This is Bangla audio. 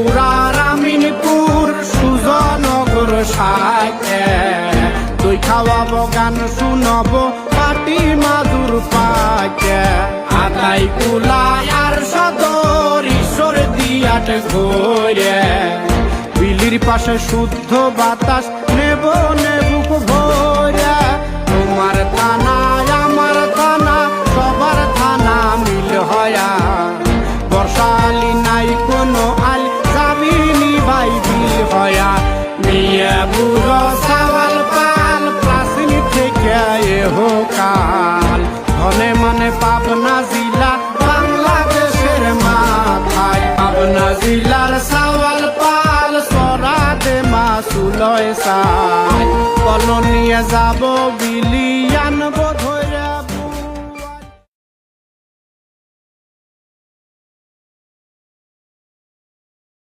বগুড়ার আমিনপুর সুজনগর সাইকে তুই খাওয়াবো, গান শুনব, পাটি মাদুর পাকে আদাই কুলাই আর সদর ঈশ্বর দিয়াট ঘোরে। বিলির পাশে শুদ্ধ বাতাস নেব নেবুক ভোরে তোমার থানা আমার থানা, সবার থানা মিল হয়া। বর্ষালি মিয়া বুড়ো সাওয়াল পাল, প্রাচীন থেকে এহো কাল। ধনে মনে পাবনা জিলা, বাংলাদেশের মাথায় পাবনা জিলার সাওয়াল পাল, সরাদে মাসুলয় সাই কল নিয়ে যাব